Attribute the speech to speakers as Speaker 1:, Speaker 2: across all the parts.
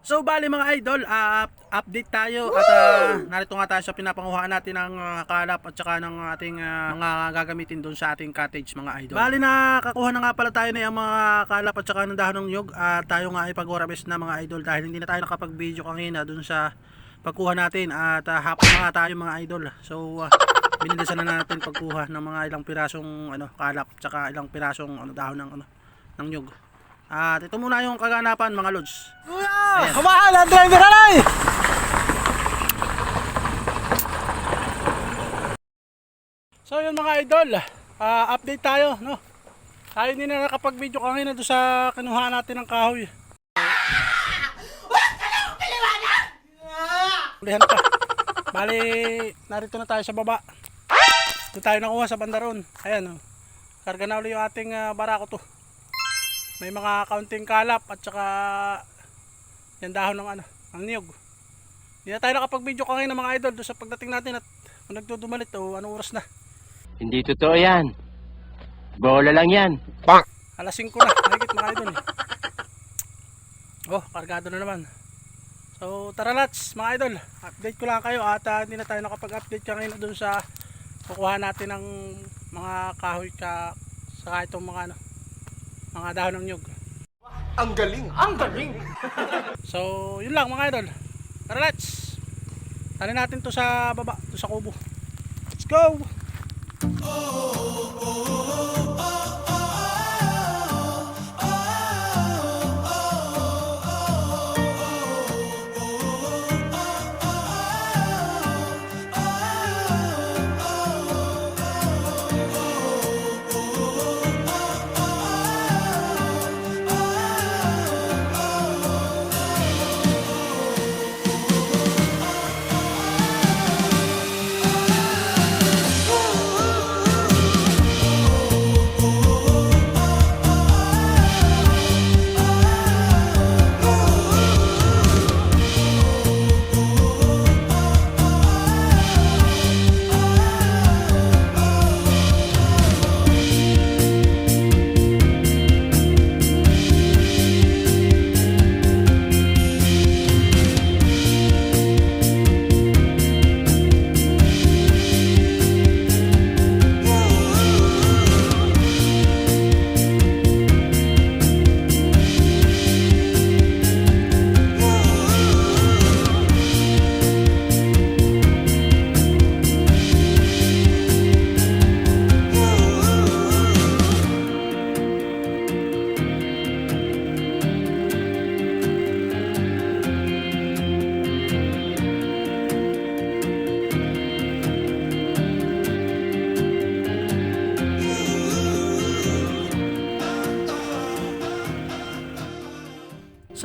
Speaker 1: So bali mga idol, up- update tayo at ah, narito nga tayo sa pinapanguhaan natin ng ah, kalap at saka ng ating ah, mga gagamitin doon sa ating cottage mga idol. Bali na kakuha na nga pala tayo na yung mga kalap at saka ng dahon ng nyug at tayo nga ay pag-orabes na mga idol dahil hindi na tayo nakapag-video kanina doon sa pagkuha natin at uh, hapon na nga tayo mga idol. So uh, binilisan na natin pagkuha ng mga ilang pirasong ano kalap at saka ilang pirasong ano dahon ng ano ng nyug. At ito muna yung kaganapan mga lods. Ayan.
Speaker 2: Kamahal ang driver alay!
Speaker 1: So yun mga idol, ah, update tayo, no? Tayo hindi na nakapag-video kanina doon sa kinuha natin ng kahoy. Ulihan pa. Bali, narito na tayo sa baba. Doon tayo nakuha sa bandaron. Ayan, oh. Karga na ulit yung ating ah, barako to. May mga kaunting kalap at saka yan dahon ng ano, ng niyog. Hindi na tayo nakapag-video kanina mga idol doon sa pagdating natin at kung nagdudumalit o anong oras na.
Speaker 3: Hindi totoo yan. Bola lang yan.
Speaker 1: Alas 5 na, mahigit mga idol. Oh, kargado na naman. So, tara lats, mga idol. Update ko lang kayo at ah, hindi na tayo nakapag-update kanina dun sa kukuha natin ng mga kahoy ka saka itong mga ano, mga dahon ng nyug.
Speaker 2: Ang galing! Ang galing!
Speaker 1: So, yun lang mga idol. Tara let's. Tali natin to sa baba, to sa kubo. Let's go!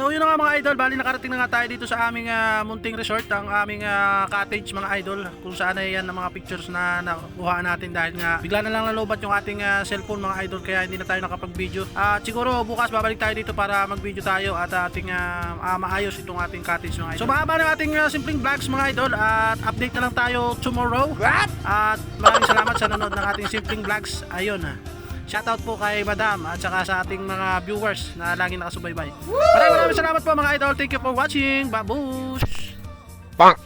Speaker 1: So yun na nga mga idol, bali nakarating na nga tayo dito sa aming ah, munting resort, ang aming ah, cottage mga idol, kung saan ay yan ang mga pictures na nakuha natin dahil nga bigla na lang nalobat yung ating ah, cellphone mga idol kaya hindi na tayo nakapag-video. At siguro bukas babalik tayo dito para mag-video tayo at ating ah, ah, maayos itong ating cottage mga idol. So mahaba ng ating ah, simpleng vlogs mga idol at update na lang tayo tomorrow. At maraming salamat sa nanonood ng ating simpleng vlogs. Ayun ah. Shoutout po kay Madam at saka sa ating mga viewers na laging nakasubaybay. Maraming maraming salamat po mga idol. Thank you for watching. Babush!
Speaker 2: Pang!